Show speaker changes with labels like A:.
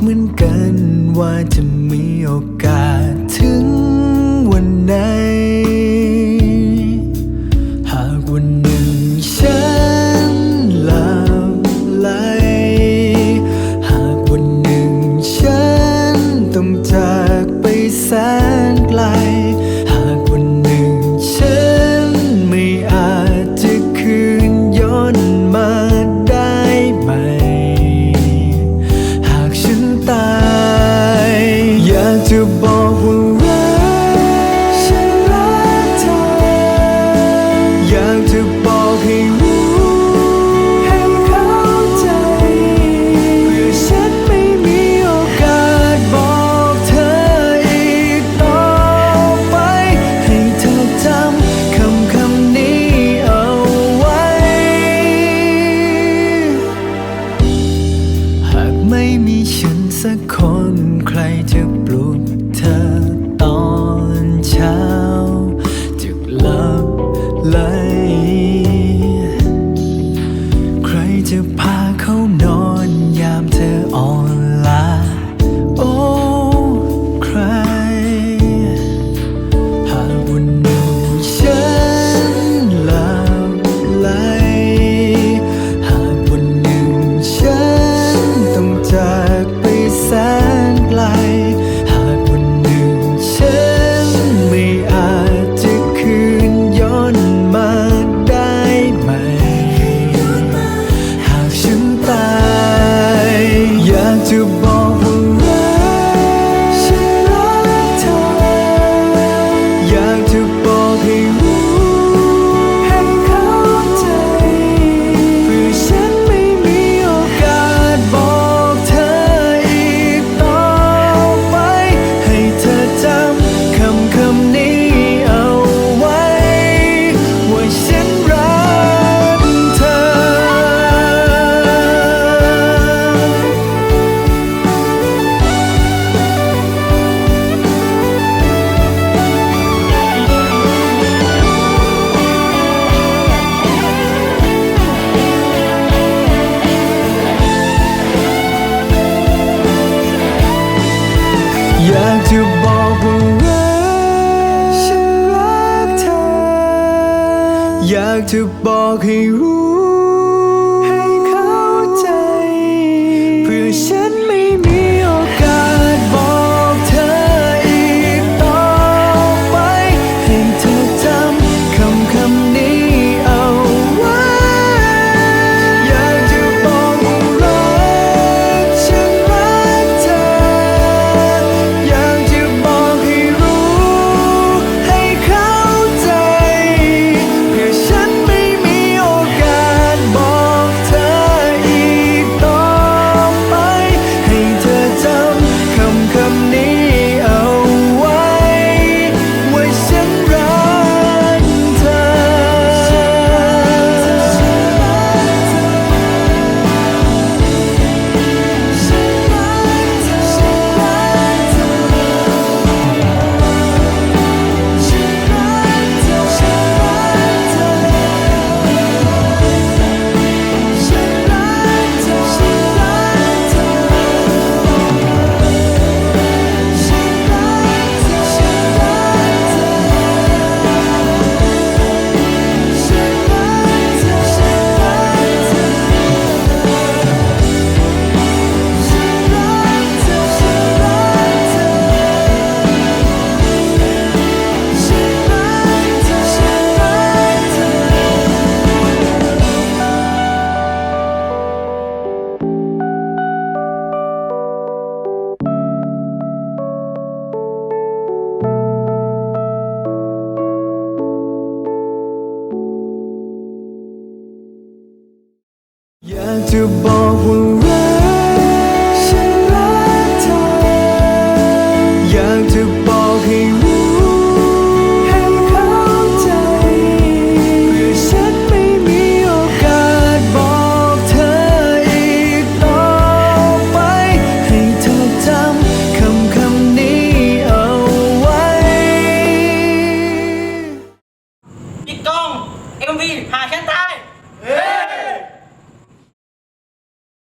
A: เหมือนกันว่าจะมีโอกาส จะพาเขานอน to อยากจะบอกให้รู้ Yeah, to bow